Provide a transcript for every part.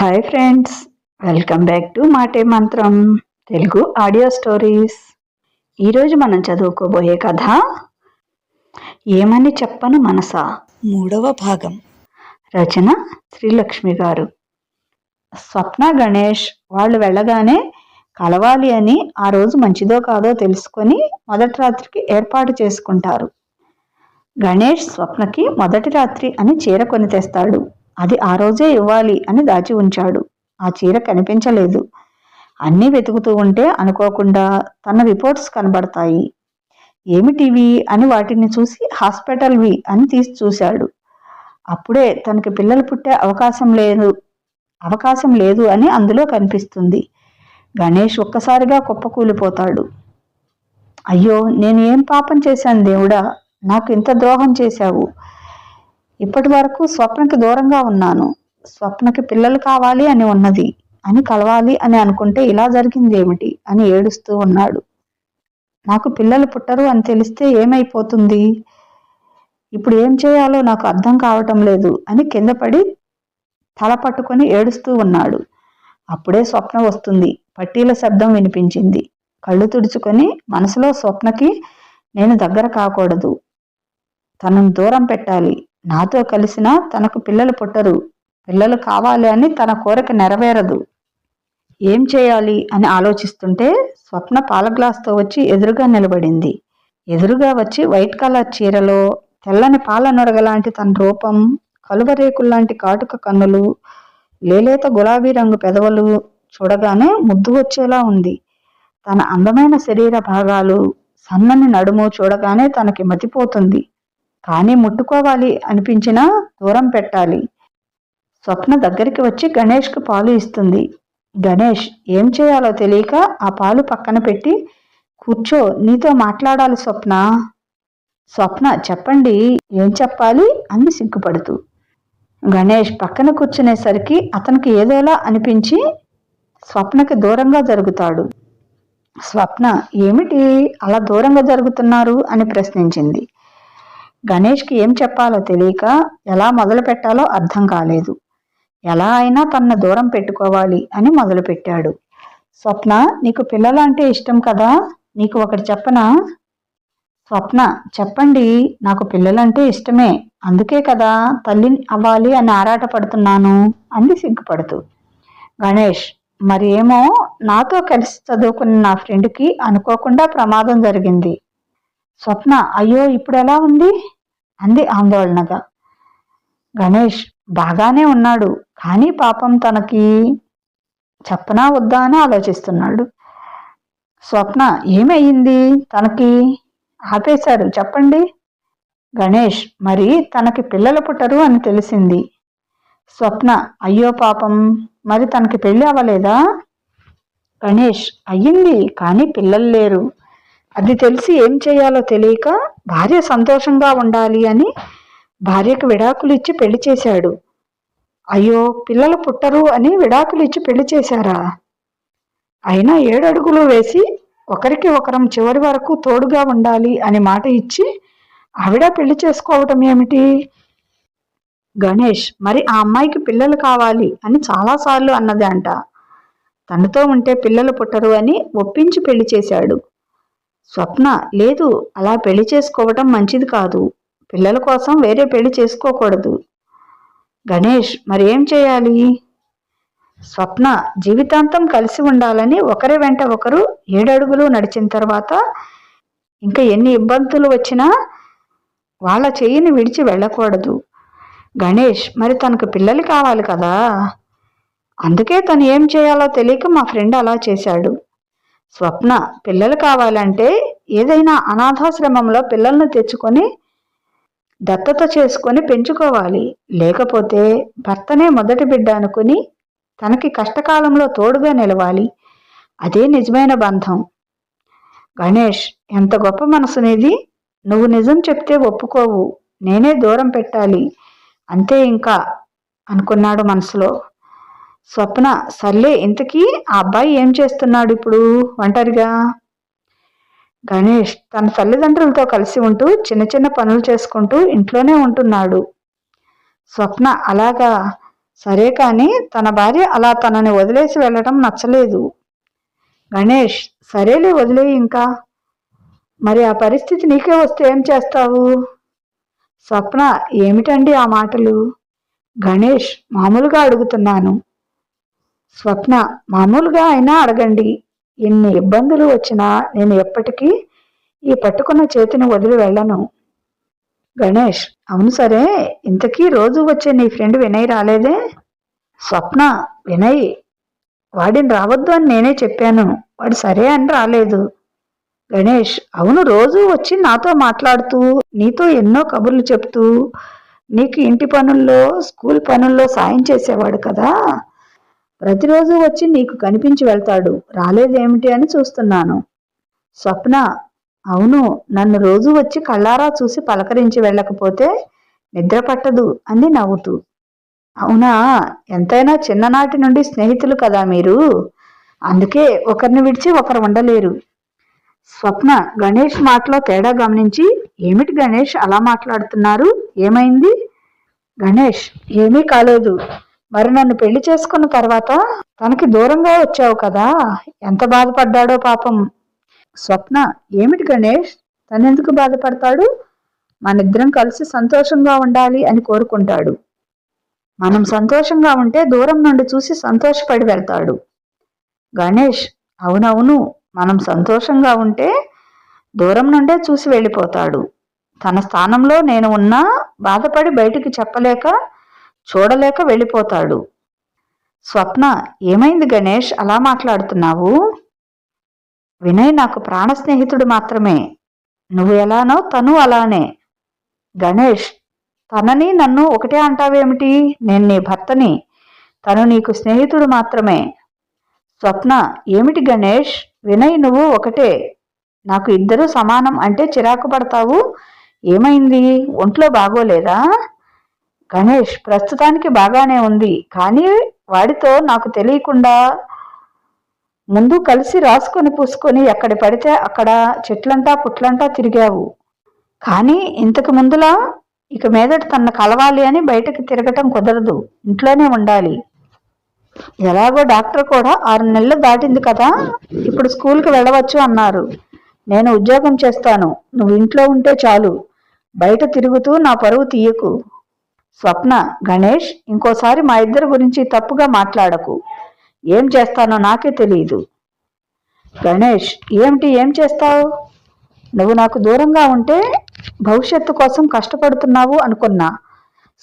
Hi friends welcome back to Maate Mantram Telugu audio stories ఈరోజు మనం చదువుకోబోయే కథ ఏమని చెప్పను మనసా? మూడవ భాగం. రచన శ్రీలక్ష్మి గారు. స్వప్న గణేష్ వాళ్ళు వెళ్ళగానే కలవాలి అని ఆ రోజు మంచిదో కాదో తెలుసుకొని మొదటి రాత్రికి ఏర్పాటు చేసుకుంటారు. గణేష్ స్వప్నకి మొదటి రాత్రి అని చీర కొని తెస్తాడు. అది ఆ రోజే ఇవ్వాలి అని దాచి ఉంచాడు. ఆ చీర కనిపించలేదు. అన్నీ వెతుకుతూ ఉంటే అనుకోకుండా తన రిపోర్ట్స్ కనబడతాయి. ఏమిటివి అని వాటిని చూసి హాస్పిటల్వి అని తీసి చూశాడు. అప్పుడే తనకి పిల్లలు పుట్టే అవకాశం లేదు. అవకాశం లేదు అని అందులో కనిపిస్తుంది. గణేష్ ఒక్కసారిగా కుప్పకూలిపోతాడు. అయ్యో నేను ఏం పాపం చేశాను దేవుడా? నాకు ఇంత ద్రోహం చేశావు. ఇప్పటి వరకు స్వప్నకి దూరంగా ఉన్నాను. స్వప్నకి పిల్లలు కావాలి అని ఉన్నది. అని కలవాలి అని అనుకుంటే ఇలా జరిగింది ఏమిటి? అని ఏడుస్తూ ఉన్నాడు. నాకు పిల్లలు పుట్టరు అని తెలిస్తే ఏమైపోతుంది? ఇప్పుడు ఏం చేయాలో నాకు అర్థం కావటం లేదు అని కింద పడి తల పట్టుకొని ఏడుస్తూ ఉన్నాడు. అప్పుడే స్వప్న వస్తుంది. పట్టీల శబ్దం వినిపించింది. కళ్ళు తుడుచుకొని మనసులో స్వప్నకి నేను దగ్గర కాకూడదు. తనను దూరం పెట్టాలి. నాతో కలిసినా తనకు పిల్లలు పుట్టరు. పిల్లలు కావాలి అని తన కోరిక నెరవేరదు. ఏం చేయాలి అని ఆలోచిస్తుంటే స్వప్న పాల గ్లాస్తో వచ్చి ఎదురుగా నిలబడింది. ఎదురుగా వచ్చి వైట్ కలర్ చీరలో తెల్లని పాల నొరగలాంటి తన రూపం కలువరేకుల్లాంటి కాటుక కన్నులు లేలేత గులాబీ రంగు పెదవులు చూడగానే ముద్దు వచ్చేలా ఉంది. తన అందమైన శరీర భాగాలు సన్నని నడుము చూడగానే తనకి మతిపోతుంది. కానీ ముట్టుకోవాలి అనిపించినా దూరం పెట్టాలి. స్వప్న దగ్గరికి వచ్చి గణేష్కి పాలు ఇస్తుంది. గణేష్ ఏం చేయాలో తెలియక ఆ పాలు పక్కన పెట్టి కూర్చో నీతో మాట్లాడాలి స్వప్న. స్వప్న చెప్పండి ఏం చెప్పాలి? అంది సిగ్గుపడుతూ. గణేష్ పక్కన కూర్చునేసరికి అతనికి ఏదోలా అనిపించి స్వప్నకి దూరంగా జరుగుతాడు. స్వప్న ఏమిటి అలా దూరంగా జరుగుతున్నారు అని ప్రశ్నించింది. గణేష్కి ఏం చెప్పాలో తెలియక ఎలా మొదలు పెట్టాలో అర్థం కాలేదు. ఎలా అయినా తనను దూరం పెట్టుకోవాలి అని మొదలుపెట్టాడు స్వప్న నీకు పిల్లలు అంటే ఇష్టం కదా? నీకు ఒకటి చెప్పనా? స్వప్న చెప్పండి నాకు పిల్లలంటే ఇష్టమే. అందుకే కదా తల్లి అవ్వాలి అని ఆరాటపడుతున్నాను అంది సిగ్గుపడుతూ. గణేష్ మరి ఏమో నాతో కలిసి చదువుకున్న నా ఫ్రెండ్కి అనుకోకుండా ప్రమాదం జరిగింది. స్వప్న అయ్యో ఇప్పుడు ఎలా ఉంది? అంది ఆందోళనగా. గణేష్ బాగానే ఉన్నాడు కానీ పాపం తనకి చెప్పనా వద్దా అని ఆలోచిస్తున్నాడు. స్వప్న ఏమయ్యింది? తనకి ఆపేశారు చెప్పండి. గణేష్ మరి తనకి పిల్లలు పుట్టరు అని తెలిసింది. స్వప్న అయ్యో పాపం మరి తనకి పెళ్ళి అవ్వలేదా? గణేష్ అయ్యింది కానీ పిల్లలు లేరు అది తెలిసి ఏం చేయాలో తెలియక భార్య సంతోషంగా ఉండాలి అని భార్యకు విడాకులు ఇచ్చి పెళ్ళి చేశాడు. అయ్యో పిల్లలు పుట్టరు అని విడాకులు ఇచ్చి పెళ్ళి చేశారా? అయినా ఏడు అడుగులు వేసి ఒకరికి ఒకరం చివరి వరకు తోడుగా ఉండాలి అని మాట ఇచ్చి ఆవిడ పెళ్ళి చేసుకోవటం ఏమిటి? గణేష్ మరి ఆ అమ్మాయికి పిల్లలు కావాలి అని చాలాసార్లు అన్నది అంట తనతో ఉంటే పిల్లలు పుట్టరు అని ఒప్పించి పెళ్ళి చేశాడు. స్వప్న లేదు అలా పెళ్ళి చేసుకోవటం మంచిది కాదు. పిల్లల కోసం వేరే పెళ్ళి చేసుకోకూడదు. గణేష్ మరేం చేయాలి? స్వప్న జీవితాంతం కలిసి ఉండాలని ఒకరి వెంట ఒకరు ఏడడుగులు నడిచిన తర్వాత ఇంకా ఎన్ని ఇబ్బందులు వచ్చినా వాళ్ళ చెయ్యిని విడిచి వెళ్ళకూడదు. గణేష్ మరి తనకు పిల్లలు కావాలి కదా? అందుకే తను ఏం చేయాలో తెలియక మా ఫ్రెండ్ అలా చేశాడు. స్వప్న పిల్లలు కావాలంటే ఏదైనా అనాథాశ్రమంలో పిల్లలను తెచ్చుకొని దత్తత చేసుకొని పెంచుకోవాలి. లేకపోతే భర్తనే మొదటి బిడ్డ అనుకుని తనకి కష్టకాలంలో తోడుగా నిలవాలి. అదే నిజమైన బంధం. గణేష్ ఎంత గొప్ప మనసునేది నువ్వు నిజం చెప్తే ఒప్పుకోవు. నేనే దూరం పెట్టాలి. అంతే ఇంకా అనుకున్నాడు మనసులో. స్వప్న సర్లే ఇంతకీ ఆ అబ్బాయి ఏం చేస్తున్నాడు ఇప్పుడు? ఒంటరిగా గణేష్ తన తల్లిదండ్రులతో కలిసి ఉంటూ చిన్న చిన్న పనులు చేసుకుంటూ ఇంట్లోనే ఉంటున్నాడు. స్వప్న అలాగా. సరే కానీ తన భార్య అలా తనని వదిలేసి వెళ్ళడం నచ్చలేదు. గణేష్ సరేలే వదిలేయి ఇంకా. మరి ఆ పరిస్థితి నీకే వస్తే ఏం చేస్తావు? స్వప్న ఏమిటండి ఆ మాటలు? గణేష్ మామూలుగా అడుగుతున్నాను. స్వప్న మామూలుగా అయినా అడగండి. ఎన్ని ఇబ్బందులు వచ్చినా నేను ఎప్పటికీ ఈ పట్టుకున్న చేతిని వదిలి వెళ్ళను. గణేష్ అవును సరే. ఇంతకీ రోజు వచ్చే నీ ఫ్రెండ్ వినయ్ రాలేదే? స్వప్న వినయ్. వాడిని రావద్దు అని నేనే చెప్పాను. వాడు సరే అని రాలేదు. గణేష్ అవును రోజు వచ్చి నాతో మాట్లాడుతూ నీతో ఎన్నో కబుర్లు చెప్తూ నీకు ఇంటి పనుల్లో స్కూల్ పనుల్లో సాయం చేసేవాడు కదా. ప్రతిరోజు వచ్చి నీకు కనిపించి వెళ్తాడు. రాలేదేమిటి అని చూస్తున్నాను. స్వప్న అవును నన్ను రోజు వచ్చి కళ్ళారా చూసి పలకరించి వెళ్ళకపోతే నిద్ర పట్టదు అంది నవ్వుతూ. అవునా ఎంతైనా చిన్ననాటి నుండి స్నేహితులు కదా మీరు. అందుకే ఒకరిని విడిచి ఒకరు ఉండలేరు. స్వప్న గణేష్ మాటలో తేడా గమనించి ఏమిటి గణేష్ అలా మాట్లాడుతున్నారు? ఏమైంది? గణేష్ ఏమీ కాలేదు. మరి నన్ను పెళ్ళి చేసుకున్న తర్వాత తనకి దూరంగా వచ్చావు కదా ఎంత బాధపడ్డాడో పాపం. స్వప్న ఏమిటి గణేష్? తనెందుకు బాధపడతాడు? మనిద్దరం కలిసి సంతోషంగా ఉండాలి అని కోరుకుంటాడు. మనం సంతోషంగా ఉంటే దూరం నుండి చూసి సంతోషపడి వెళ్తాడు. గణేష్ అవునవును మనం సంతోషంగా ఉంటే దూరం నుండే చూసి వెళ్ళిపోతాడు. తన స్థానంలో నేను ఉన్నా బాధపడి బయటికి చెప్పలేక చూడలేక వెళ్ళిపోతాడు. స్వప్న ఏమైంది గణేష్? అలా మాట్లాడుతున్నావు? వినయ్ నాకు ప్రాణ స్నేహితుడు మాత్రమే. నువ్వు ఎలానో తను అలానే. గణేష్ తనని నన్ను ఒకటే అంటావేమిటి? నేను నీ భర్తని. తను నీకు స్నేహితుడు మాత్రమే. స్వప్న ఏమిటి గణేష్? వినయ్ నువ్వు ఒకటే. నాకు ఇద్దరు సమానం అంటే చిరాకు పడతావు? ఏమైంది? ఒంట్లో బాగోలేదా? గణేష్ ప్రస్తుతానికి బాగానే ఉంది. కానీ వాడితో నాకు తెలియకుండా ముందు కలిసి రాసుకొని పూసుకొని ఎక్కడ పడితే అక్కడ చెట్లంటా పుట్లంటా తిరిగావు. కానీ ఇంతకు ముందులా ఇక మీదట తన కలవాలి అని బయటకు తిరగటం కుదరదు. ఇంట్లోనే ఉండాలి. ఎలాగో డాక్టర్ కూడా ఆరు నెలలు దాటింది కదా ఇప్పుడు స్కూల్కి వెళ్ళవచ్చు అన్నారు. నేను ఉద్యోగం చేస్తాను. నువ్వు ఇంట్లో ఉంటే చాలు. బయట తిరుగుతూ నా పరువు తీయకు. స్వప్న గణేష్ ఇంకోసారి మా ఇద్దరి గురించి తప్పుగా మాట్లాడకు. ఏం చేస్తానో నాకే తెలియదు గణేష్ ఏమిటి ఏం చేస్తావు? నువ్వు నాకు దూరంగా ఉంటే భవిష్యత్తు కోసం కష్టపడుతున్నావు అనుకున్నా.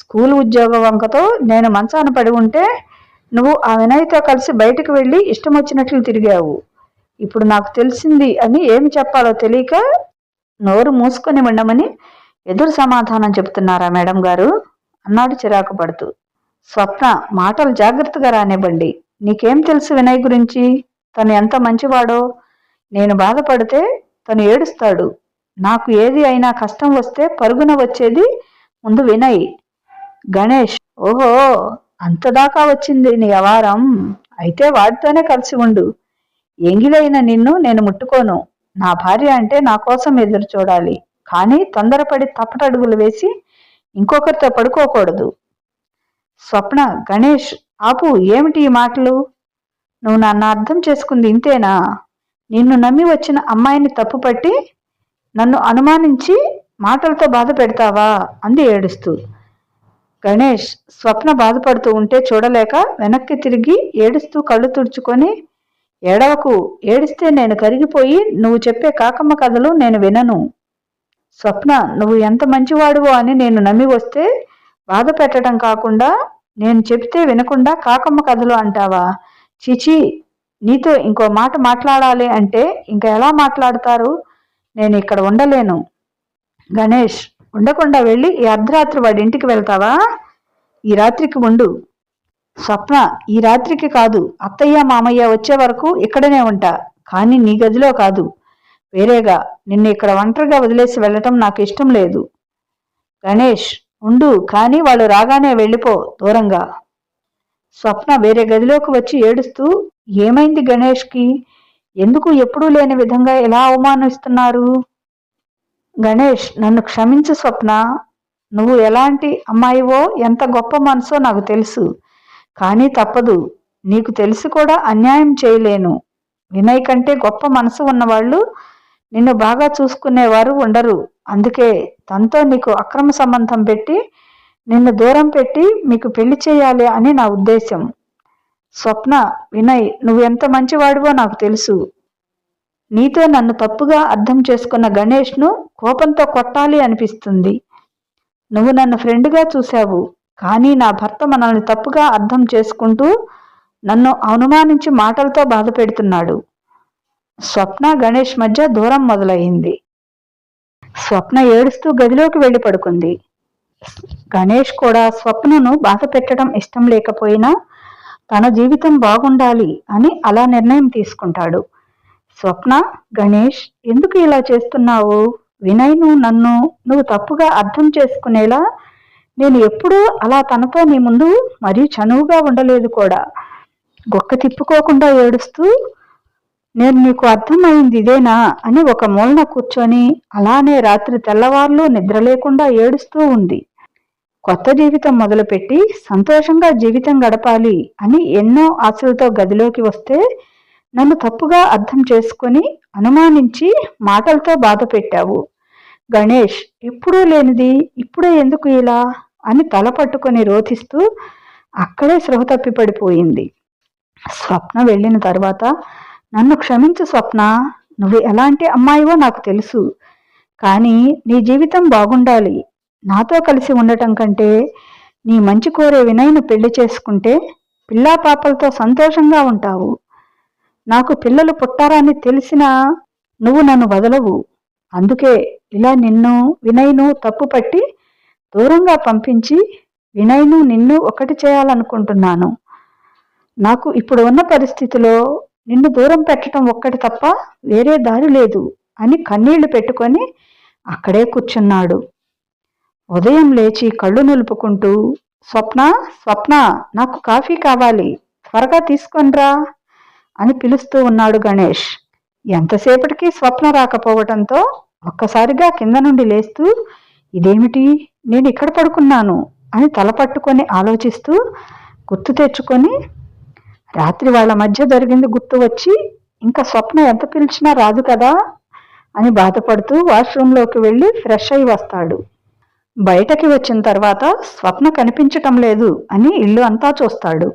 స్కూల్ ఉద్యోగ వంకతో నేను మంచాన పడి ఉంటే నువ్వు ఆ వినయ్తో కలిసి బయటకు వెళ్ళి ఇష్టం వచ్చినట్లు తిరిగావు. ఇప్పుడు నాకు తెలిసింది అని ఏమి చెప్పాలో తెలియక నోరు మూసుకొని ఉండమని ఎదురు సమాధానం చెప్తున్నారా మేడం గారు? అన్నాడు చిరాకు పడుతూ. స్వప్న మాటలు జాగ్రత్తగా రానివ్వండి. నీకేం తెలుసు వినయ్ గురించి? తను ఎంత మంచివాడో? నేను బాధపడితే తను ఏడుస్తాడు. నాకు ఏది అయినా కష్టం వస్తే పరుగున వచ్చేది ముందు వినయ్. గణేష్ ఓహో అంతదాకా వచ్చింది నీ అవారం. అయితే వాడితోనే కలిసి ఉండు. ఎంగిలైన నిన్ను నేను ముట్టుకోను. నా భార్య అంటే నా కోసం ఎదురు చూడాలి కానీ తొందరపడి తప్పటడుగులు వేసి ఇంకొకరితో పడుకోకూడదు. స్వప్న గణేష్ ఆపు ఏమిటి ఈ మాటలు? నువ్వు నన్ను అర్థం చేసుకుంది ఇంతేనా? నిన్ను నమ్మి వచ్చిన అమ్మాయిని తప్పుపట్టి నన్ను అనుమానించి మాటలతో బాధ పెడతావా? అంది ఏడుస్తూ. గణేష్ స్వప్న బాధపడుతూ ఉంటే చూడలేక వెనక్కి తిరిగి ఏడుస్తూ కళ్ళు తుడుచుకొని ఏడవకు ఏడిస్తే నేను కరిగిపోయి నువ్వు చెప్పే కాకమ్మ కథలు నేను వినను. స్వప్న నువ్వు ఎంత మంచివాడువో అని నేను నమ్మి వస్తే బాధ పెట్టడం కాకుండా నేను చెప్తే వినకుండా కాకమ్మ కథలు అంటావా? చిచి నీతో ఇంకో మాట మాట్లాడాలి అంటే ఇంకా ఎలా మాట్లాడతారు? నేను ఇక్కడ ఉండలేను. గణేష్ ఉండకుండా వెళ్ళి ఈ అర్ధరాత్రి వాడి ఇంటికి వెళ్తావా? ఈ రాత్రికి ఉండు. స్వప్న ఈ రాత్రికి కాదు. అత్తయ్య మామయ్య వచ్చే వరకు ఇక్కడనే ఉంటా. కానీ నీ గదిలో కాదు. వేరేగా నిన్ను ఇక్కడ ఒంటరిగా వదిలేసి వెళ్ళటం నాకు ఇష్టం లేదు. గణేష్ ఉండు కానీ వాళ్ళు రాగానే వెళ్ళిపో దూరంగా. స్వప్న వేరే గదిలోకి వచ్చి ఏడుస్తూ ఏమైంది గణేష్కి? ఎందుకు ఎప్పుడూ లేని విధంగా ఎలా అవమానిస్తున్నారు? గణేష్ నన్ను క్షమించు స్వప్న. నువ్వు ఎలాంటి అమ్మాయివో ఎంత గొప్ప మనసో నాకు తెలుసు. కానీ తప్పదు. నీకు తెలిసి కూడా అన్యాయం చేయలేను. వినయ్ కంటే గొప్ప మనసు ఉన్నవాళ్ళు నిన్ను బాగా చూసుకునేవారు ఉండరు. అందుకే తనతో నీకు అక్రమ సంబంధం పెట్టి నిన్ను దూరం పెట్టి మీకు పెళ్ళి చేయాలి అని నా ఉద్దేశం స్వప్న వినయ్ నువ్వు ఎంత మంచివాడివో నాకు తెలుసు. నీతో నన్ను తప్పుగా అర్థం చేసుకున్న గణేష్ను కోపంతో కొట్టాలి అనిపిస్తుంది. నువ్వు నన్ను ఫ్రెండ్గా చూశావు కానీ నా భర్త మనల్ని తప్పుగా అర్థం చేసుకుంటూ నన్ను అనుమానించి మాటలతో బాధ పెడుతున్నాడు స్వప్న గణేష్ మధ్య దూరం మొదలయ్యింది. స్వప్న ఏడుస్తూ గదిలోకి వెళ్ళి పడుకుంది గణేష్ కూడా స్వప్నను బాధ పెట్టడం ఇష్టం లేకపోయినా తన జీవితం బాగుండాలి అని అలా నిర్ణయం తీసుకుంటాడు. స్వప్న గణేష్ ఎందుకు ఇలా చేస్తున్నావు? వినయ్ను నన్ను నువ్వు తప్పుగా అర్థం చేసుకునేలా నేను ఎప్పుడూ అలా తనతో నీ ముందు మరీ చనువుగా ఉండలేదు కూడా. గొక్క తిప్పుకోకుండా ఏడుస్తూ నేను నీకు అర్థమైంది ఇదేనా అని ఒక మూలన కూర్చొని అలానే రాత్రి తెల్లవారులు నిద్ర లేకుండా ఏడుస్తూ ఉంది. కొత్త జీవితం మొదలుపెట్టి సంతోషంగా జీవితం గడపాలి అని ఎన్నో ఆశలతో గదిలోకి వస్తే నన్ను తప్పుగా అర్థం చేసుకొని అనుమానించి మాటలతో బాధ పెట్టావు. గణేష్ ఎప్పుడూ లేనిది ఇప్పుడే ఎందుకు ఇలా? అని తల పట్టుకొని రోధిస్తూ అక్కడే స్పృహ తప్పి పడిపోయింది స్వప్న వెళ్ళిన తర్వాత నన్ను క్షమించు స్వప్న నువ్వు ఎలాంటి అమ్మాయివో నాకు తెలుసు కానీ నీ జీవితం బాగుండాలి. నాతో కలిసి ఉండటం కంటే నీ మంచి కోరే వినయ్ను పెళ్ళి చేసుకుంటే పిల్లా పాపలతో సంతోషంగా ఉంటావు. నాకు పిల్లలు పుట్టారని తెలిసినా నువ్వు నన్ను వదలవు. అందుకే ఇలా నిన్ను వినయ్ను తప్పుపట్టి దూరంగా పంపించి వినయ్ను నిన్ను ఒకటి చేయాలనుకుంటున్నాను. నాకు ఇప్పుడు ఉన్న పరిస్థితిలో నిన్ను దూరం పెట్టడం ఒక్కటి తప్ప వేరే దారి లేదు అని కన్నీళ్ళు పెట్టుకొని అక్కడే కూర్చున్నాడు. ఉదయం లేచి కళ్ళు నిలుపుకుంటూ స్వప్న స్వప్న నాకు కాఫీ కావాలి త్వరగా తీసుకొనిరా అని పిలుస్తూ ఉన్నాడు గణేష్. ఎంతసేపటికి స్వప్న రాకపోవటంతో ఒక్కసారిగా కింద నుండి లేస్తూ ఇదేమిటి? నేను ఇక్కడ పడుకున్నాను అని తల పట్టుకొని ఆలోచిస్తూ గుర్తు తెచ్చుకొని రాత్రి వాళ్ళ మధ్య జరిగింది గుర్తు వచ్చి ఇంకా స్వప్న ఎంత పిలిచినా రాదు కదా అని బాధపడుతూ వాష్రూంలోకి వెళ్ళి ఫ్రెష్ అయి వస్తాడు. బయటకి వచ్చిన తర్వాత స్వప్న కనిపించటం లేదు అని ఇల్లు అంతా చూస్తాడు.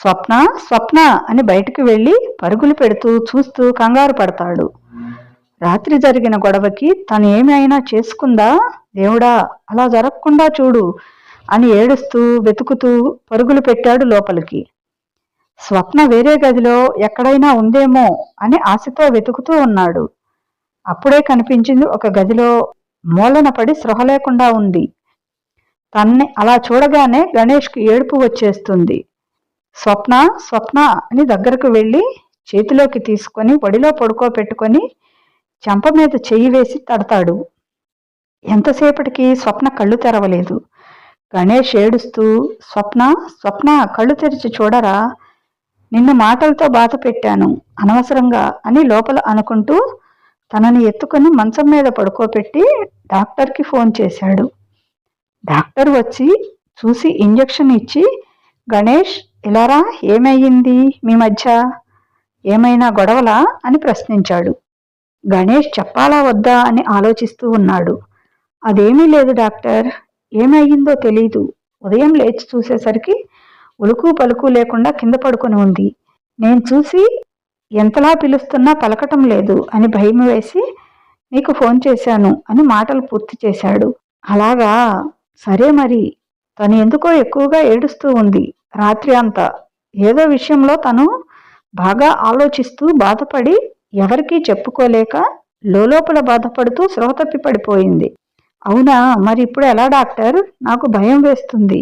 స్వప్న స్వప్న అని బయటకు వెళ్ళి పరుగులు పెడుతూ చూస్తూ కంగారు పడతాడు. రాత్రి జరిగిన గొడవకి తను ఏమైనా చేసుకుందా? దేవుడా అలా జరగకుండా చూడు అని ఏడుస్తూ వెతుకుతూ పరుగులు పెట్టాడు లోపలికి. స్వప్న వేరే గదిలో ఎక్కడైనా ఉందేమో అని ఆశతో వెతుకుతూ ఉన్నాడు. అప్పుడే కనిపించింది ఒక గదిలో మూలన పడి స్పృహ లేకుండా ఉంది. తన్ని అలా చూడగానే గణేష్కి ఏడుపు వచ్చేస్తుంది. స్వప్న స్వప్న అని దగ్గరకు వెళ్ళి చేతిలోకి తీసుకొని ఒడిలో పడుకోబెట్టుకొని చెంప మీద చెయ్యి వేసి తడతాడు. ఎంతసేపటికి స్వప్న కళ్ళు తెరవలేదు. గణేష్ ఏడుస్తూ స్వప్న స్వప్న కళ్ళు తెరిచి చూడరా? నిన్న మాటలతో బాధ పెట్టాను అనవసరంగా అని లోపల అనుకుంటూ తనని ఎత్తుకొని మంచం మీద పడుకోబెట్టి డాక్టర్కి ఫోన్ చేశాడు. డాక్టర్ వచ్చి చూసి ఇంజెక్షన్ ఇచ్చి గణేష్ ఇలారా ఏమయ్యింది మీ మధ్య? ఏమైనా గొడవలా? అని ప్రశ్నించాడు. గణేష్ చెప్పాలా వద్దా? అని ఆలోచిస్తూ ఉన్నాడు. అదేమీ లేదు డాక్టర్. ఏమయ్యిందో తెలీదు. ఉదయం లేచి చూసేసరికి ఉలుకు పలుకు లేకుండా కింద పడుకుని ఉంది. నేను చూసి ఎంతలా పిలుస్తున్నా పలకటం లేదు అని భయం వేసి నీకు ఫోన్ చేశాను అని మాటలు పూర్తి చేశాడు. అలాగా? సరే మరి. తను ఎందుకో ఎక్కువగా ఏడుస్తూ ఉంది రాత్రి అంతా. ఏదో విషయంలో తను బాగా ఆలోచిస్తూ బాధపడి ఎవరికీ చెప్పుకోలేక లోపల బాధపడుతూ స్రోతప్పి పడిపోయింది. అవునా? మరి ఇప్పుడు ఎలా డాక్టర్? నాకు భయం వేస్తుంది.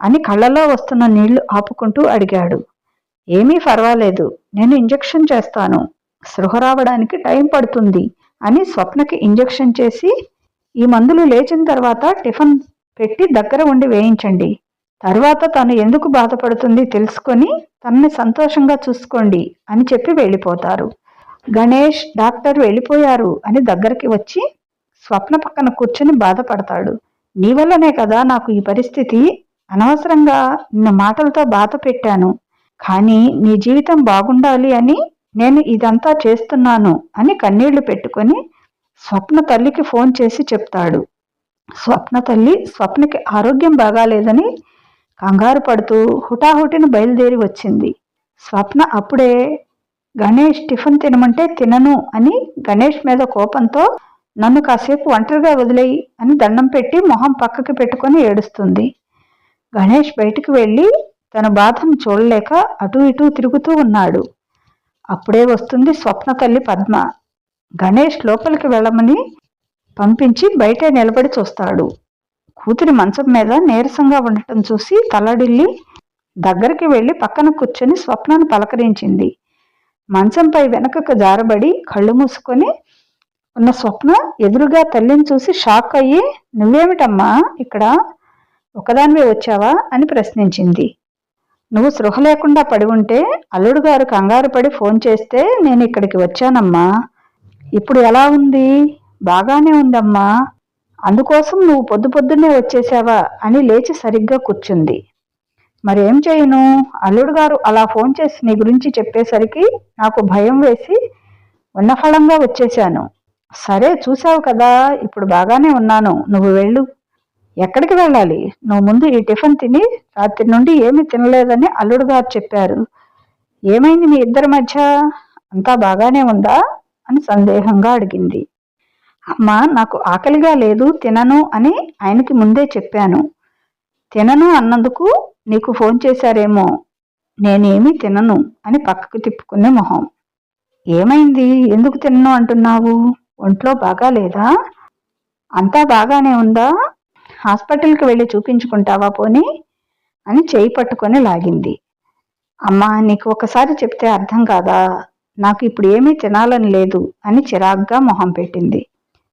అని కళ్ళలో వస్తున్న నీళ్ళు ఆపుకుంటూ అడిగాడు. ఏమీ పర్వాలేదు నేను ఇంజెక్షన్ చేస్తాను. స్పృహ రావడానికి టైం పడుతుంది అని స్వప్నకి ఇంజెక్షన్ చేసి ఈ మందులు లేచిన తర్వాత టిఫిన్ పెట్టి దగ్గర ఉండి వేయించండి. తర్వాత తను ఎందుకు బాధపడుతుంది తెలుసుకొని తనని సంతోషంగా చూసుకోండి అని చెప్పి వెళ్ళిపోతారు. గణేష్ డాక్టర్ వెళ్ళిపోయారు అని దగ్గరికి వచ్చి స్వప్న పక్కన కూర్చుని బాధపడతాడు. నీ వల్లనే కదా నాకు ఈ పరిస్థితి? అనవసరంగా నిన్ను మాటలతో బాధ పెట్టాను. కానీ నీ జీవితం బాగుండాలి అని నేను ఇదంతా చేస్తున్నాను అని కన్నీళ్ళు పెట్టుకొని స్వప్న తల్లికి ఫోన్ చేసి చెప్తాడు. స్వప్న తల్లి స్వప్నకి ఆరోగ్యం బాగాలేదని కంగారు పడుతూ హుటాహుటిని బయలుదేరి వచ్చింది. స్వప్న అప్పుడే గణేష్ టిఫిన్ తినమంటే తినను అని గణేష్ మీద కోపంతో నన్ను కాసేపు ఒంటరిగా వదిలేయి అని దండం పెట్టి మొహం పక్కకి పెట్టుకొని ఏడుస్తుంది. గణేష్ బయటికి వెళ్ళి తన బాధను చూడలేక అటూ ఇటూ తిరుగుతూ ఉన్నాడు. అప్పుడే వస్తుంది స్వప్న తల్లి పద్మ. గణేష్ లోపలికి వెళ్ళమని పంపించి బయటే నిలబడి చూస్తాడు. కూతురి మంచం మీద నీరసంగా ఉండటం చూసి తలడిల్లి దగ్గరికి వెళ్ళి పక్కన కూర్చొని స్వప్నను పలకరించింది. మంచంపై వెనకకు జారబడి కళ్ళు మూసుకొని ఉన్న స్వప్న ఎదురుగా తల్లిని చూసి షాక్ అయ్యి నువ్వేమిటమ్మా ఇక్కడ? ఒకదానివే వచ్చావా అని ప్రశ్నించింది. నువ్వు సృహ లేకుండా పడి ఉంటే అల్లుడు గారు కంగారు పడి ఫోన్ చేస్తే నేను ఇక్కడికి వచ్చానమ్మా. ఇప్పుడు ఎలా ఉంది? బాగానే ఉందమ్మా. అందుకోసం నువ్వు పొద్దు పొద్దున్నే వచ్చేసావా అని లేచి సరిగ్గా కూర్చుంది. మరేం చేయను? అల్లుడు గారు అలా ఫోన్ చేసి నీ గురించి చెప్పేసరికి నాకు భయం వేసి ఉన్నఫలంగా వచ్చేశాను. సరే చూసావు కదా ఇప్పుడు బాగానే ఉన్నాను. నువ్వు వెళ్ళు. ఎక్కడికి వెళ్ళాలి? నువ్వు ముందు ఈ టిఫిన్ తిని రాత్రి నుండి ఏమీ తినలేదని అల్లుడు గారు చెప్పారు. ఏమైంది మీ ఇద్దరి మధ్య? అంతా బాగానే ఉందా? అని సందేహంగా అడిగింది. అమ్మా నాకు ఆకలిగా లేదు తినను అని ఆయనకి ముందే చెప్పాను. తినను అన్నందుకు నీకు ఫోన్ చేశారేమో నేనేమీ తినను అని పక్కకు తిప్పుకునే మొహం. ఏమైంది? ఎందుకు తినను అంటున్నావు? ఒంట్లో బాగా లేదా అంతా బాగానే ఉందా? హాస్పిటల్కి వెళ్ళి చూపించుకుంటావా పోనీ? అని చేయి పట్టుకొని లాగింది. అమ్మా నీకు ఒకసారి చెప్తే అర్థం కాదా? నాకు ఇప్పుడు ఏమీ తినాలని లేదు అని చిరాగ్గా మొహం పెట్టింది.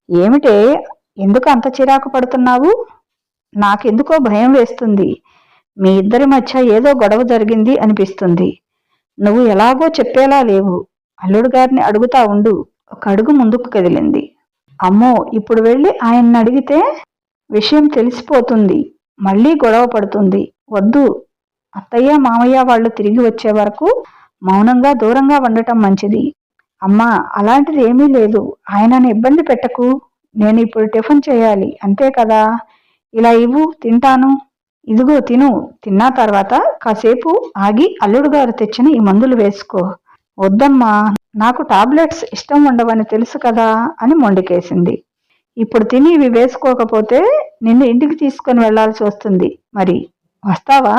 ఏమిటే? ఎందుకు అంత చిరాకు పడుతున్నావు? నాకెందుకో భయం వేస్తుంది. మీ ఇద్దరి మధ్య ఏదో గొడవ జరిగింది అనిపిస్తుంది. నువ్వు ఎలాగో చెప్పేలా లేవు. అల్లుడు గారిని అడుగుతా ఉండు. ఒక అడుగు ముందుకు కదిలింది. అమ్మో ఇప్పుడు వెళ్ళి ఆయన్ని అడిగితే? విషయం తెలిసిపోతుంది. మళ్ళీ గొడవ పడుతుంది. వద్దు. అత్తయ్య మామయ్య వాళ్ళు తిరిగి వచ్చే వరకు మౌనంగా దూరంగా ఉండటం మంచిది. అమ్మా అలాంటిది ఏమీ లేదు. ఆయనను ఇబ్బంది పెట్టకు. నేను ఇప్పుడు టిఫిన్ చేయాలి. అంతే కదా? ఇలా ఇవ్వు తింటాను. ఇదిగో తిను. తిన్న తర్వాత కాసేపు ఆగి అల్లుడు గారు తెచ్చిన ఈ మందులు వేసుకో. వద్దమ్మా నాకు టాబ్లెట్స్ ఇష్టం ఉండవని తెలుసు కదా? అని మొండికేసింది. ఇప్పుడు తిని ఇవి వేసుకోకపోతే నిన్ను ఇంటికి తీసుకొని వెళ్ళాల్సి వస్తుంది. మరి వస్తావా?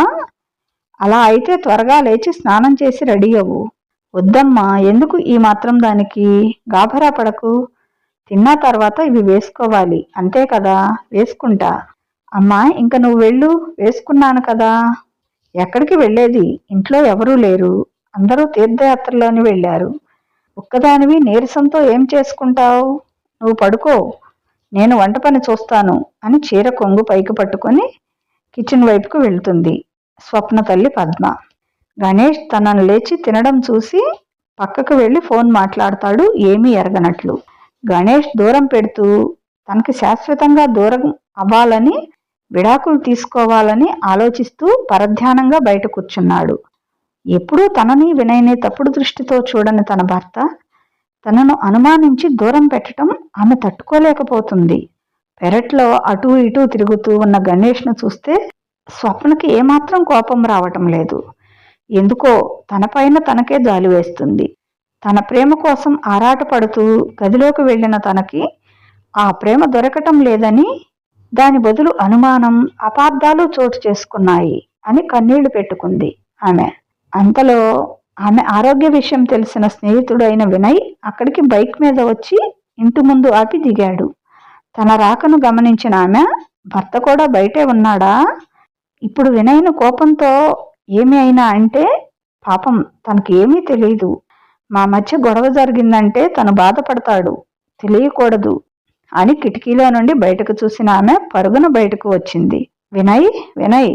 అలా అయితే త్వరగా లేచి స్నానం చేసి రెడీ అవ్వు. వద్దమ్మా ఎందుకు ఈ మాత్రం దానికి గాభరా పడకు? తిన్న తర్వాత ఇవి వేసుకోవాలి. అంతే కదా? వేసుకుంటా. అమ్మా ఇంక నువ్వు వెళ్ళు. వేసుకున్నాను కదా. ఎక్కడికి వెళ్ళేది? ఇంట్లో ఎవరూ లేరు. అందరూ తీర్థయాత్రలోని వెళ్ళారు. ఒక్కదానివి నీరసంతో ఏం చేసుకుంటావు? నువ్వు పడుకో. నేను వంట పని చూస్తాను అని చీర కొంగు పైకి పట్టుకొని కిచెన్ వైపుకు వెళ్తుంది. స్వప్న తల్లి పద్మ. గణేష్ తనను లేచి తినడం చూసి పక్కకు వెళ్ళి ఫోన్ మాట్లాడతాడు ఏమీ ఎరగనట్లు. గణేష్ దూరం పెడుతూ తనకి శాశ్వతంగా దూరం అవ్వాలని విడాకులు తీసుకోవాలని ఆలోచిస్తూ పరధ్యానంగా బయట కూర్చున్నాడు. ఎప్పుడూ తనని వినయని తప్పుడు దృష్టితో చూడని తన భర్త తనను అనుమానించి దూరం పెట్టడం ఆమె తట్టుకోలేకపోతుంది. పెరట్లో అటూ ఇటూ తిరుగుతూ ఉన్న గణేష్ను చూస్తే స్వప్నకి ఏమాత్రం కోపం రావటం లేదు. ఎందుకో తనపైన తనకే జాలి వేస్తుంది. తన ప్రేమ కోసం ఆరాటపడుతూ గదిలోకి వెళ్ళిన తనకి ఆ ప్రేమ దొరకటం లేదని దాని బదులు అనుమానం అపార్థాలు చోటు చేసుకున్నాయి అని కన్నీళ్ళు పెట్టుకుంది ఆమె. అంతలో ఆమె ఆరోగ్య విషయం తెలిసిన స్నేహితుడు అయిన వినయ్ అక్కడికి బైక్ మీద వచ్చి ఇంటి ముందు ఆపి దిగాడు. తన రాకను గమనించిన ఆమె భర్త కూడా బయటే ఉన్నాడా? ఇప్పుడు వినయ్ను కోపంతో ఏమి అయినా అంటే పాపం తనకి ఏమీ తెలియదు మా మధ్య గొడవ జరిగిందంటే తను బాధపడతాడు. తెలియకూడదు అని కిటికీలో నుండి బయటకు చూసిన ఆమె పరుగున బయటకు వచ్చింది. వినయ్ వినయ్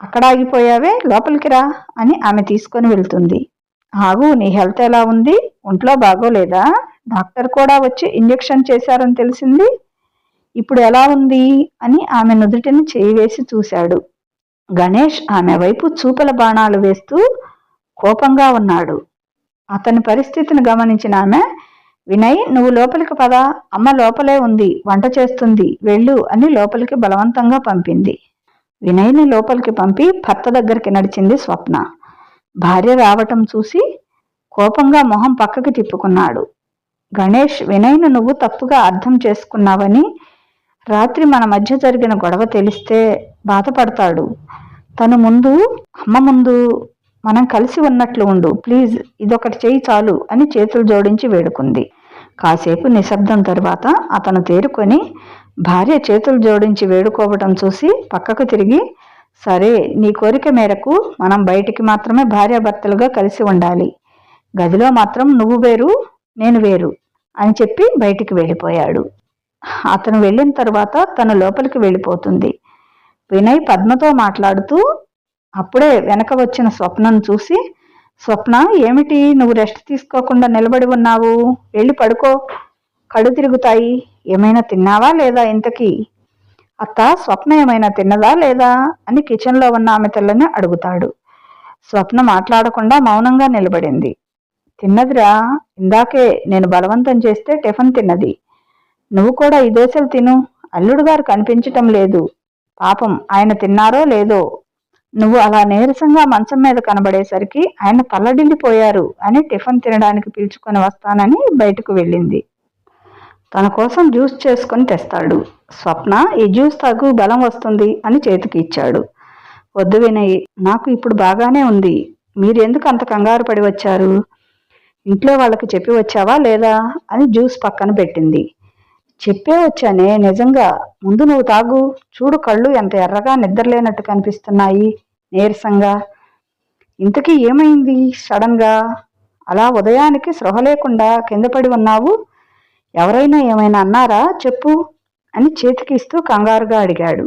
అక్కడ ఆగిపోయావే? లోపలికి రా అని ఆమె తీసుకొని వెళ్తుంది. ఆగు నీ హెల్త్ ఎలా ఉంది? ఒంట్లో బాగోలేదా? డాక్టర్ కూడా వచ్చి ఇంజెక్షన్ చేశారని తెలిసింది? ఇప్పుడు ఎలా ఉంది? అని ఆమె నుదుటిని చేయి వేసి చూశాడు. గణేష్ ఆమె వైపు చూపల బాణాలు వేస్తూ కోపంగా ఉన్నాడు. అతని పరిస్థితిని గమనించిన ఆమె వినయ్ నువ్వు లోపలికి పద. అమ్మ లోపలే ఉంది. వంట చేస్తుంది. వెళ్ళు అని లోపలికి బలవంతంగా పంపింది. వినయ్ని లోపలికి పంపి భర్త దగ్గరికి నడిచింది స్వప్న. భార్య రావటం చూసి కోపంగా మొహం పక్కకి తిప్పుకున్నాడు. గణేష్ వినయ్ను నువ్వు తప్పుగా అర్థం చేసుకున్నావని రాత్రి మన మధ్య జరిగిన గొడవ తెలిస్తే బాధపడతాడు. తను ముందు అమ్మ ముందు మనం కలిసి ఉన్నట్లు ఉండు. ప్లీజ్ ఇదొకటి చేయి చాలు అని చేతులు జోడించి వేడుకుంది. కాసేపు నిశ్శబ్దం తరువాత అతను తేరుకొని భార్య చేతులు జోడించి వేడుకోవటం చూసి పక్కకు తిరిగి సరే నీ కోరిక మేరకు మనం బయటికి మాత్రమే భార్యాభర్తలుగా కలిసి ఉండాలి. గదిలో మాత్రం నువ్వు వేరు నేను వేరు అని చెప్పి బయటికి వెళ్ళిపోయాడు. అతను వెళ్ళిన తర్వాత తను లోపలికి వెళ్ళిపోతుంది. వినయ్ పద్మతో మాట్లాడుతూ అప్పుడే వెనక వచ్చిన స్వప్నను చూసి స్వప్న ఏమిటి నువ్వు రెస్ట్ తీసుకోకుండా నిలబడి ఉన్నావు? వెళ్ళి పడుకో. కళ్ళు తిరుగుతాయి. ఏమైనా తిన్నావా లేదా ఇంతకీ? అత్త స్వప్న ఏమైనా తిన్నదా లేదా అని కిచెన్లో ఉన్న ఆమె తెల్లని అడుగుతాడు. స్వప్న మాట్లాడకుండా మౌనంగా నిలబడింది. తిన్నదిరా ఇందాకే నేను బలవంతం చేస్తే టిఫిన్ తిన్నది. నువ్వు కూడా ఈ దోశలు తిను. అల్లుడు గారు కనిపించటం లేదు. పాపం ఆయన తిన్నారో లేదో. నువ్వు అలా నీరసంగా మంచం మీద కనబడేసరికి ఆయన తల్లడిల్లిపోయారు అని టిఫిన్ తినడానికి పీల్చుకొని వస్తానని బయటకు వెళ్ళింది. తన కోసం జ్యూస్ చేసుకొని తెస్తాడు. స్వప్న ఈ జ్యూస్ తాగు బలం వస్తుంది అని చేతికి ఇచ్చాడు. వద్దు వినయ్ నాకు ఇప్పుడు బాగానే ఉంది. మీరెందుకు అంత కంగారు పడి వచ్చారు? ఇంట్లో వాళ్ళకి చెప్పి వచ్చావా లేదా? అని జ్యూస్ పక్కన పెట్టింది. చెప్పే వచ్చానే నిజంగా. ముందు నువ్వు తాగు. చూడు కళ్ళు ఎంత ఎర్రగా నిద్రలేనట్టు కనిపిస్తున్నాయి. నీరసంగా. ఇంతకీ ఏమైంది? సడన్గా. అలా ఉదయానికి స్పృహ లేకుండా కింద పడి ఉన్నావు? ఎవరైనా ఏమైనా అన్నారా? చెప్పు అని చేతికిస్తూ కంగారుగా అడిగాడు.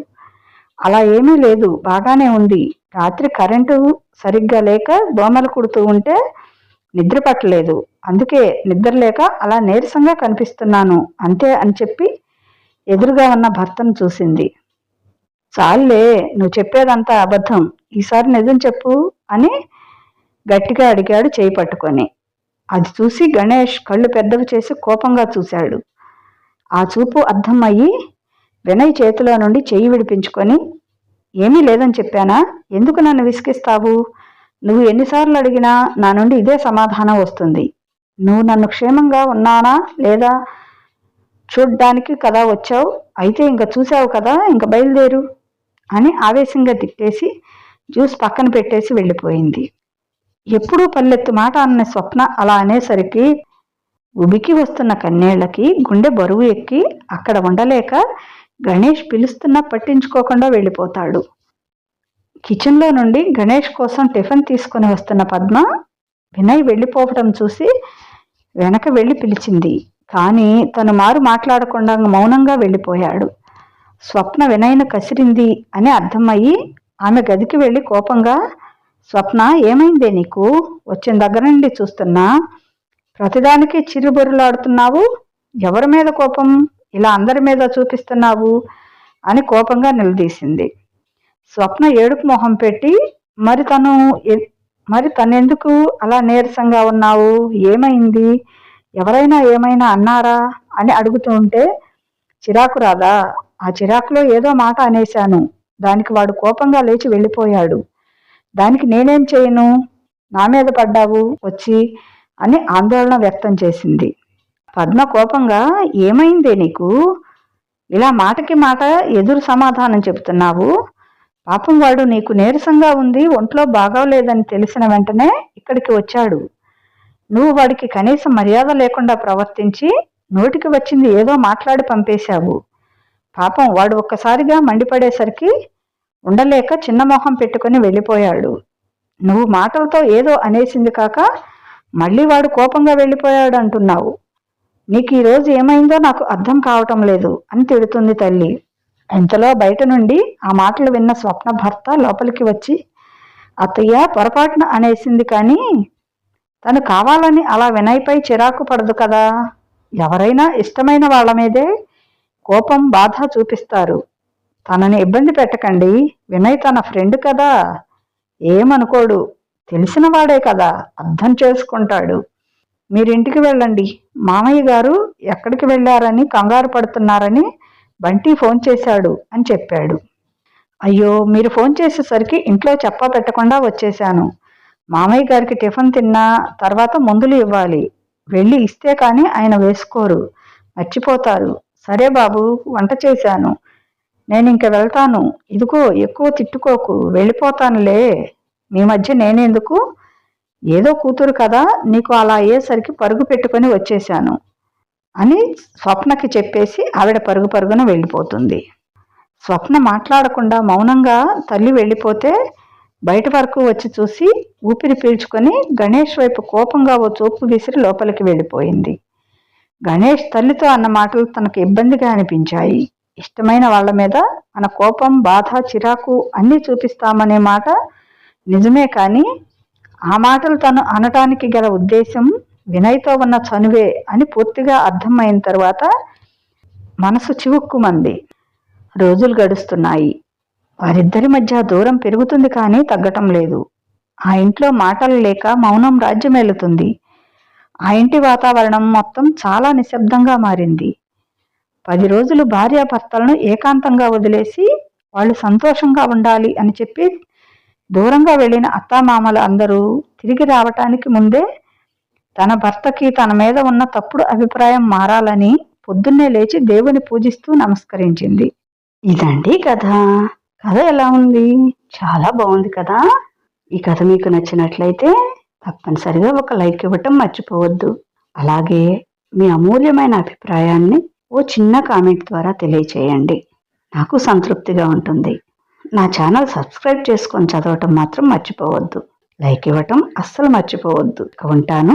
అలా ఏమీ లేదు బాగానే ఉంది. రాత్రి కరెంటు సరిగ్గా లేక దోమలు కుడుతూ ఉంటే నిద్ర పట్టలేదు. అందుకే నిద్ర లేక అలా నీరసంగా కనిపిస్తున్నాను అంతే అని చెప్పి ఎదురుగా ఉన్న భర్తను చూసింది. చాలే నువ్వు చెప్పేదంతా అబద్ధం. ఈసారి నిజం చెప్పు అని గట్టిగా అడిగాడు చేయి పట్టుకొని. అది చూసి గణేష్ కళ్ళు పెద్దవి చేసి కోపంగా చూశాడు. ఆ చూపు అర్థమయ్యి వినయ్ చేతిలో నుండి చెయ్యి విడిపించుకొని ఏమీ లేదని చెప్పానా? ఎందుకు నన్ను విసిగిస్తావు? నువ్వు ఎన్నిసార్లు అడిగినా నా నుండి ఇదే సమాధానం వస్తుంది. నువ్వు నన్ను క్షేమంగా ఉన్నానా లేదా? చూడ్డానికి కదా వచ్చావు. అయితే ఇంకా చూసావు కదా ఇంకా బయలుదేరు అని ఆవేశంగా తిట్టేసి జ్యూస్ పక్కన పెట్టేసి వెళ్ళిపోయింది. ఎప్పుడూ పల్లెత్తు మాట అన్న స్వప్న అలా అనేసరికి ఉబికి వస్తున్న కన్నేళ్ళకి గుండె బరువు ఎక్కి అక్కడ ఉండలేక గణేష్ పిలుస్తున్నా పట్టించుకోకుండా వెళ్ళిపోతాడు. కిచెన్లో నుండి గణేష్ కోసం టిఫిన్ తీసుకుని వస్తున్న పద్మ వినయ్ వెళ్ళిపోవటం చూసి వెనక వెళ్ళి పిలిచింది. కానీ తను మారు మాట్లాడకుండా మౌనంగా వెళ్ళిపోయాడు. స్వప్న వినయ్ను కసిరింది అని అర్థమయ్యి ఆమె గదికి వెళ్ళి కోపంగా స్వప్న ఏమైందే నీకు? వచ్చిన దగ్గర నుండి చూస్తున్నా ప్రతిదానికి చిరుబొరులాడుతున్నావు ఎవరి మీద కోపం? ఇలా అందరి మీద చూపిస్తున్నావు అని కోపంగా నిలదీసింది. స్వప్న ఏడుపు మొహం పెట్టి మరి తను మరి తనెందుకు అలా నీరసంగా ఉన్నావు? ఏమైంది? ఎవరైనా ఏమైనా అన్నారా? అని అడుగుతూ ఉంటే చిరాకు రాదా? ఆ చిరాకులో ఏదో మాట అనేశాను. దానికి వాడు కోపంగా లేచి వెళ్ళిపోయాడు. దానికి నేనేం చేయను? నా మీద పడ్డావు? వచ్చి అని ఆందోళన వ్యక్తం చేసింది. పద్మ కోపంగా ఏమైందే నీకు? ఇలా మాటకి మాట ఎదురు సమాధానం చెబుతున్నావు? పాపం వాడు నీకు నీరసంగా ఉంది ఒంట్లో బాగోలేదని తెలిసిన వెంటనే ఇక్కడికి వచ్చాడు. నువ్వు వాడికి కనీసం మర్యాద లేకుండా ప్రవర్తించి నోటికి వచ్చింది ఏదో మాట్లాడి పంపేశావు. పాపం వాడు ఒక్కసారిగా మండిపడేసరికి ఉండలేక చిన్న మొహం పెట్టుకుని వెళ్ళిపోయాడు. నువ్వు మాటలతో ఏదో అనేసింది కాక మళ్ళీ వాడు కోపంగా వెళ్ళిపోయాడు అంటున్నావు. నీకు ఈరోజు ఏమైందో నాకు అర్థం కావటం లేదు అని తిడుతుంది తల్లి. ఇంతలో బయట నుండి ఆ మాటలు విన్న స్వప్న భర్త లోపలికి వచ్చి అత్తయ్య పొరపాటున అనేసింది కానీ తను కావాలని అలా వినయ్పై చిరాకు పడదు కదా. ఎవరైనా ఇష్టమైన వాళ్ళ మీదే కోపం బాధ చూపిస్తారు. తనని ఇబ్బంది పెట్టకండి. వినయ్ తన ఫ్రెండ్ కదా. ఏమనుకోడు. తెలిసిన వాడే కదా. అర్థం చేసుకుంటాడు. మీరింటికి వెళ్ళండి. మామయ్య గారు ఎక్కడికి వెళ్ళారని కంగారు పడుతున్నారని బంటి ఫోన్ చేశాడు అని చెప్పాడు. అయ్యో మీరు ఫోన్ చేసేసరికి ఇంట్లో చెప్పా పెట్టకుండా వచ్చేశాను. మామయ్య గారికి టిఫిన్ తిన్నా తర్వాత మందులు ఇవ్వాలి. వెళ్ళి ఇస్తే కానీ ఆయన వేసుకోరు. మర్చిపోతారు. సరే బాబు వంట చేశాను. నేను ఇంక వెళ్తాను. ఇదిగో ఎక్కువ తిట్టుకోకు. వెళ్ళిపోతానులే. మీ మధ్య నేనెందుకు? ఏదో కూతురు కదా నీకు అలా అయ్యేసరికి పరుగు పెట్టుకొని వచ్చేశాను అని స్వప్నకి చెప్పేసి ఆవిడ పరుగు పరుగున వెళ్ళిపోతుంది. స్వప్న మాట్లాడకుండా మౌనంగా తల్లి వెళ్ళిపోతే బయట వరకు వచ్చి చూసి ఊపిరి పీల్చుకొని గణేష్ వైపు కోపంగా ఓ చూపు విసిరి లోపలికి వెళ్ళిపోయింది. గణేష్ తల్లితో అన్న మాటలు తనకు ఇబ్బందిగా అనిపించాయి. ఇష్టమైన వాళ్ళ మీద మన కోపం బాధ చిరాకు అన్నీ చూపిస్తామనే మాట నిజమే కానీ ఆ మాటలు తను అనటానికి గల ఉద్దేశం వినయ్తో ఉన్న చనువే అని పూర్తిగా అర్థమైన తర్వాత మనసు చివుక్కుమంది. రోజులు గడుస్తున్నాయి. వారిద్దరి మధ్య దూరం పెరుగుతుంది కానీ తగ్గటం లేదు. ఆ ఇంట్లో మాటలు లేక మౌనం రాజ్యమేలుతుంది. ఆ ఇంటి వాతావరణం మొత్తం చాలా నిశ్శబ్దంగా మారింది. పది రోజులు భార్యాభర్తలను ఏకాంతంగా వదిలేసి వాళ్ళు సంతోషంగా ఉండాలి అని చెప్పి దూరంగా వెళ్ళిన అత్తామామలు అందరూ తిరిగి రావటానికి ముందే తన భర్తకి తన మీద ఉన్న తప్పుడు అభిప్రాయం మారాలని పొద్దున్నే లేచి దేవుని పూజిస్తూ నమస్కరించింది. ఇదండి కథ. కథ ఎలా ఉంది? చాలా బాగుంది కదా? ఈ కథ మీకు నచ్చినట్లయితే తప్పనిసరిగా ఒక లైక్ ఇవ్వటం మర్చిపోవద్దు. అలాగే మీ అమూల్యమైన అభిప్రాయాన్ని ఓ చిన్న కామెంట్ ద్వారా తెలియచేయండి. నాకు సంతృప్తిగా ఉంటుంది. నా ఛానల్ సబ్స్క్రైబ్ చేసుకొని చదవటం మాత్రం మర్చిపోవద్దు. లైక్ ఇవ్వటం అస్సలు మర్చిపోవద్దు. ఉంటాను.